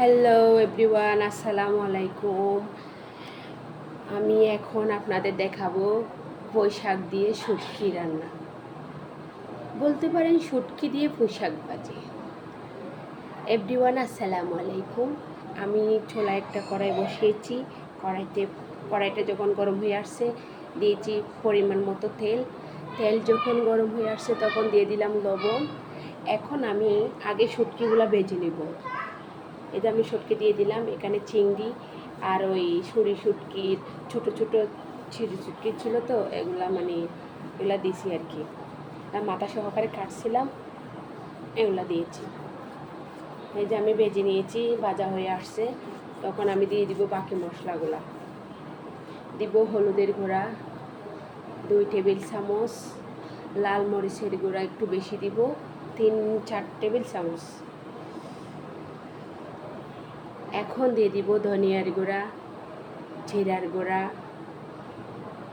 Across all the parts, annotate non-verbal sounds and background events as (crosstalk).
Hello everyone আসসালামু আলাইকুম আমি এখন আপনাদের দেখাবো বৈশাখ দিয়ে শুটকি রান্না। বলতে পারেন শুটকি দিয়ে পোশাক বাজে। এভরিওয়ান আসসালামু আলাইকুম। আমি ছোলা একটা কড়াই বসিয়েছি। কড়াইতে, কড়াইটা যখন গরম হয়ে আসছে, দিয়েছি পরিমাণ মতো তেল। তেল যখন গরম হয়ে আসছে, তখন দিয়ে দিলাম লবণ। এখন আমি আগে শুটকিগুলো বেজে নেব। এটা আমি শুটকি দিয়ে দিলাম। এখানে চিংড়ি আর ওই সুরি শুটকির ছোটো ছোটো ছিঁড়ি শুটকি ছিল তো, এগুলা মানে এগুলা দিছি আর কি। মাথা সহকারে কাটছিলাম, এগুলা দিয়েছি। এই যে আমি বেজে নিয়েছি, ভাজা হয়ে আসছে। তখন আমি দিয়ে দিব বাকি মশলাগুলা। দিব হলুদের গুঁড়া, দুই টেবিল চামচ, লাল মরিচের গুঁড়া একটু বেশি দিব, তিন চার টেবিল চামচ। এখন দিয়ে দিব ধনিয়ার গুঁড়া, জিরার গুঁড়া,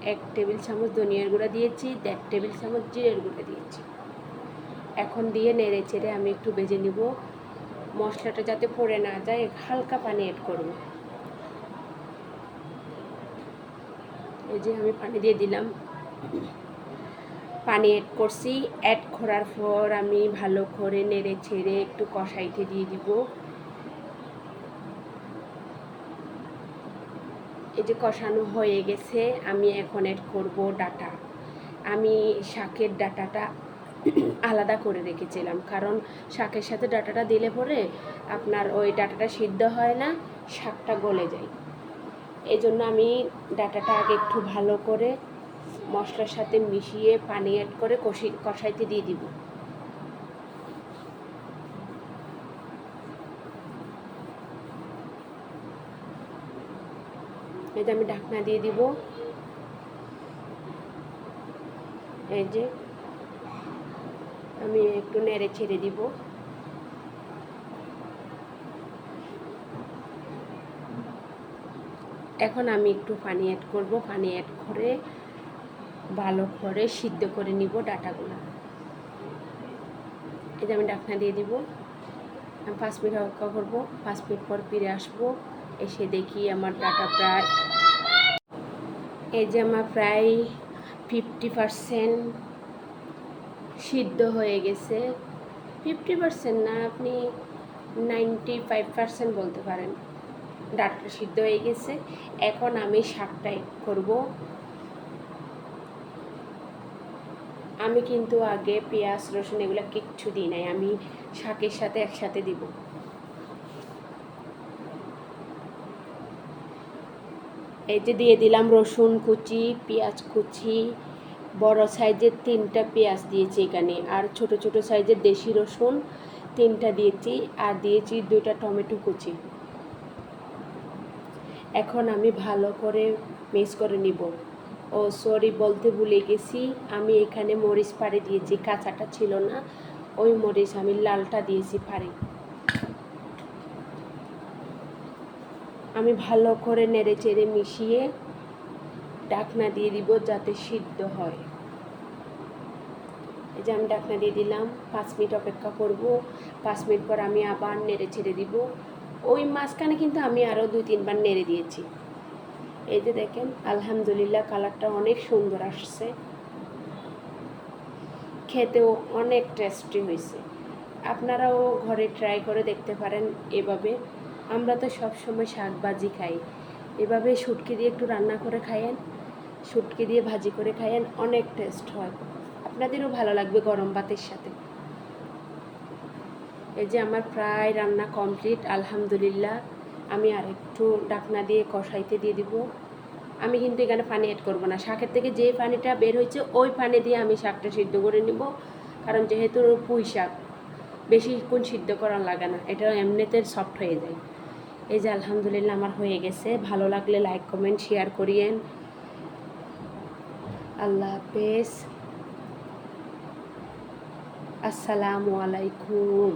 এক টেবিল চামচ ধনিয়ার গুঁড়া দিয়েছি, দেড় টেবিল চামচ জিরের গুঁড়া দিয়েছি। এখন দিয়ে নেড়ে চেড়ে আমি একটু বেজে নিব। মশলাটা যাতে পড়ে না যায় হালকা পানি অ্যাড করব। এই যে আমি পানি দিয়ে দিলাম। পানি অ্যাড করছি। অ্যাড করার পর আমি ভালো করে নেড়ে ছেড়ে একটু কষাইতে দিয়ে দিব। এই যে কষানো হয়ে গেছে, আমি এখন এড করব ডাটা। আমি শাকের ডাটাটা (clears throat) আলাদা করে রেখেছিলাম, কারণ শাকের সাথে ডাটাটা দিলে পরে আপনার ওই ডাটাটা সিদ্ধ হয় না, শাকটা গলে যায়। এই জন্য আমি ডাটাটা আগে একটু ভালো করে মশলার সাথে মিশিয়ে পানি অ্যাড করে কষি, কষাইতে দিয়ে দিব। এটা আমি ঢাকনা দিয়ে দিব। এই যে, আমি একটু নেড়ে ছেড়ে দিব। এখন আমি একটু পানি অ্যাড করব, পানি অ্যাড করে, ভালো করে সিদ্ধ করে নিব ডাটাগুলো। এটা আমি ডাকনা দিয়ে দিব। আমি পাঁচ মিনিট অপেক্ষা করব, পাঁচ মিনিট পর ফিরে আসব, এসে দেখি আমার ডাটা প্রায় এই যে আমার প্রায় ফিফটি পারসেন্ট সিদ্ধ হয়ে গেছে। ফিফটি পারসেন্ট না, আপনি নাইনটি ফাইভ পারসেন্ট বলতে পারেন। ডাটা সিদ্ধ হয়ে গেছে। এখন আমি শাকটাই করব। আমি কিন্তু আগে পেঁয়াজ, রসুন এগুলো কিচ্ছু দিই নাই। আমি শাকের সাথে একসাথে দিব। এই যে দিয়ে দিলাম রসুন কুচি, পেঁয়াজ কুচি, বড় সাইজের তিনটা পেঁয়াজ দিয়েছি এখানে, আর ছোট ছোট সাইজের দেশি রসুন তিনটা দিয়েছি, আর দিয়েছি দুইটা টমেটো কুচি। এখন আমি ভালো করে মিক্স করে নিব। ও, সরি, বলতে ভুলে গেছি, আমি এখানে মরিচ পাড়ে দিয়েছি, কাঁচাটা ছিল না, ওই মরিচ আমি লালটা দিয়েছি পাড়ে। আমি ভালো করে নেড়ে চেড়ে মিশিয়ে ডাকনা দিয়ে দিব যাতে সিদ্ধ হয়। এই যে আমি ডাকনা দিয়ে দিলাম, পাঁচ মিনিট অপেক্ষা করব। পাঁচ মিনিট পর আমি আবার নেড়ে ছেড়ে দিব। ওই মাঝখানে কিন্তু আমি আরও দুই, তিনবার নেড়ে দিয়েছি। এই যে দেখেন, আলহামদুলিল্লাহ কালারটা অনেক সুন্দর আসছে। খেতেও অনেক টেস্টি হয়েছে। আপনারাও ঘরে ট্রাই করে দেখতে পারেন এভাবে। আমরা তো সব সময় শাক ভাজি খাই। এভাবে শুটকি দিয়ে একটু রান্না করে খায়েন শুটকি দিয়ে ভাজি করে খায়েন অনেক টেস্ট হয়। আপনাদেরও ভালো লাগবে গরম ভাতের সাথে। এই যে আমার প্রায় রান্না কমপ্লিট আলহামদুলিল্লাহ। আমি আর একটু ডাকনা দিয়ে কষাইতে দিয়ে দিব। আমি কিন্তু এখানে পানি অ্যাড করব না। শাকের থেকে যে পানিটা বের হয়েছে, ওই পানি দিয়ে আমি শাকটা সিদ্ধ করে নিব। কারণ যেহেতু পুঁই শাক বেশিক্ষণ সিদ্ধ করার লাগে না এটা এমনিতে সফট হয়ে যায়। এই যে আলহামদুলিল্লাহ আমার হয়ে গেছে, ভালো লাগলে লাইক কমেন্ট শেয়ার করিয়েন। আল্লাহ হাফেজ। আসসালামু আলাইকুম।